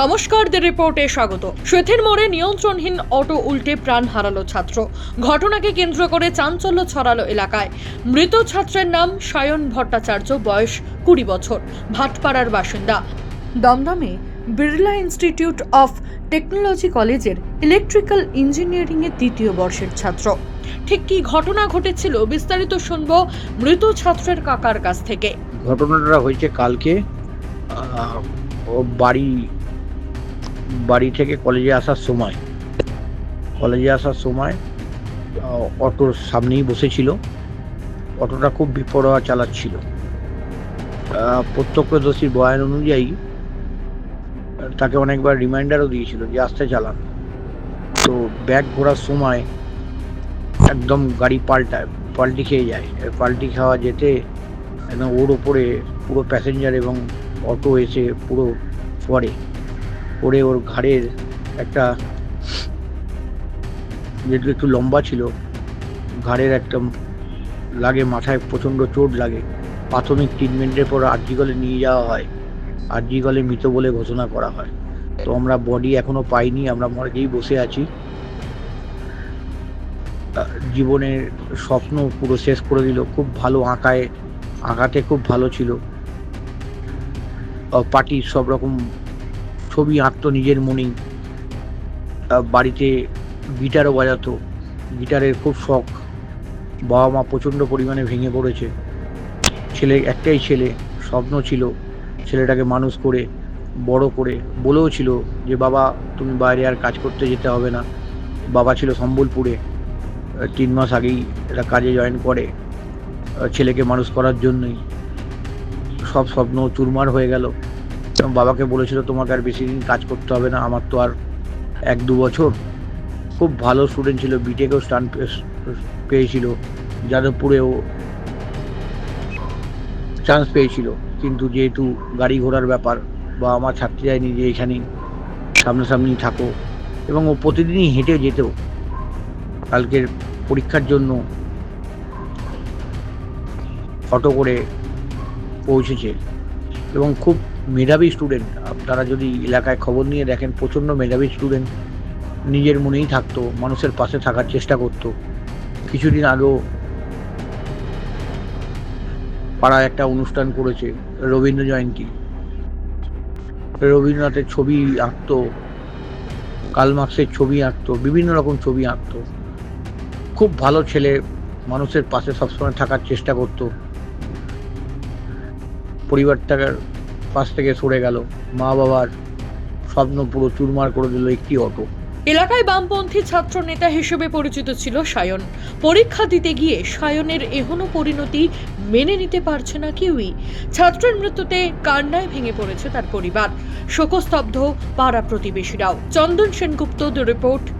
নমস্কার দ্য রিপোর্টে স্বাগত। শ্বেথের মোড়ে নিয়ন্ত্রণহীন অটো উল্টে প্রাণ হারালো ছাত্র। ঘটনাকে কেন্দ্র করে চাঞ্চল্য ছড়ালো এলাকায়। মৃত ছাত্রের নাম সায়ন ভট্টাচার্য, বয়স কুড়ি বছর। ভাটপাড়ার বাসিন্দা। দমদমে বিড়লা ইনস্টিটিউট অফ টেকনোলজি কলেজের ইলেকট্রিক্যাল ইঞ্জিনিয়ারিংয়ের দ্বিতীয় বর্ষের ছাত্র। ঠিক কী ঘটনা ঘটেছিল বিস্তারিত শুনব মৃত ছাত্রের কাকার কাছ থেকে। ঘটনাটা হয়েছে কালকে। বাড়ি বাড়ি থেকে কলেজে আসার সময় কলেজে আসার সময় অটোর সামনেই বসেছিল। অটোটা খুব বিপরোয়া চালাচ্ছিল। প্রত্যক্ষদর্শীর বয়ান অনুযায়ী, তাকে অনেকবার রিমাইন্ডারও দিয়েছিল যে, আসতে চালান। তো ব্যাগ ঘোরার সময় একদম গাড়ি পাল্টায়, পাল্টি খেয়ে যায়। পাল্টি খাওয়া যেতে একদম ওর ওপরে পুরো প্যাসেঞ্জার এবং অটো এসে পুরো পড়ে। পড়ে ওর ঘাড়ের একটা যেহেতু একটু লম্বা ছিল, ঘাড়ের একটা লাগে, মাথায় প্রচণ্ড চোট লাগে। প্রাথমিক ট্রিটমেন্টের পর আর্জিগলে নিয়ে যাওয়া হয়। আর্জিগলে মৃত বলে ঘোষণা করা হয়। তো আমরা বডি এখনও পাইনি, আমরা মর্গেই বসে আছি। জীবনের স্বপ্ন পুরো শেষ করে দিল। খুব ভালো আঁকায়, আঁকাতে খুব ভালো ছিল। পার্টির সব রকম ছবি আঁকতো নিজের মনেই। বাড়িতে গিটারও বাজাতো। গিটারের খুব শখ। বাবা মা প্রচণ্ড পরিমাণে ভেঙে পড়েছে। ছেলে, একটাই ছেলে, স্বপ্ন ছিল ছেলেটাকে মানুষ করে, বড় করে। বলেও ছিল যে, বাবা, তুমি বাইরে আর কাজ করতে যেতে হবে না। বাবা ছিল সম্বলপুরে। তিন মাস আগেই একটা কাজে জয়েন করে ছেলেকে মানুষ করার জন্যই। সব স্বপ্ন চুরমার হয়ে গেল। বাবাকে বলেছিল তোমাকে আর বেশি দিন কাজ করতে হবে না, আমার তো আর এক দু বছর। খুব ভালো স্টুডেন্ট ছিল বিটেকেও স্টান পেয়েছিল, যাদবপুরেও চান্স পেয়েছিল। কিন্তু যেহেতু গাড়ি ঘোড়ার ব্যাপার বা আমার ছাত্রী যায়নি যে এখানেই সামনাসামনি থাকো। এবং ও প্রতিদিনই হেঁটে যেত কালকের পরীক্ষার জন্য অটো করে পৌঁছেছে। এবং খুব মেধাবী স্টুডেন্ট আপনারা যদি এলাকায় খবর নিয়ে দেখেন, প্রচণ্ড মেধাবী স্টুডেন্ট নিজের মনেই থাকতো, মানুষের পাশে থাকার চেষ্টা করতো। কিছুদিন আগেও পাড়ায় একটা অনুষ্ঠান করেছে রবীন্দ্র জয়ন্তী। রবীন্দ্রনাথের ছবি আঁকতো কালমার্ক্সের ছবি আঁকতো, বিভিন্ন রকম ছবি আঁকতো। খুব ভালো ছেলে, মানুষের পাশে সবসময় থাকার চেষ্টা করতো। পরিবারটার পাশ থেকে সরে গেল। মা বাবার স্বপ্ন পুরো চুরমার করে দিল একটি অটো। এলাকায় বামপন্থী ছাত্র নেতা হিসেবে পরিচিত ছিল সায়ন। পরীক্ষা দিতে গিয়ে সায়নের এহনো পরিণতি মেনে নিতে পারছে না কেউই। ছাত্রের মৃত্যুতে কান্নায় ভেঙে পড়েছে তার পরিবার। শোকস্তব্ধ পাড়া প্রতিবেশীরাও। Chandan Sengupta the report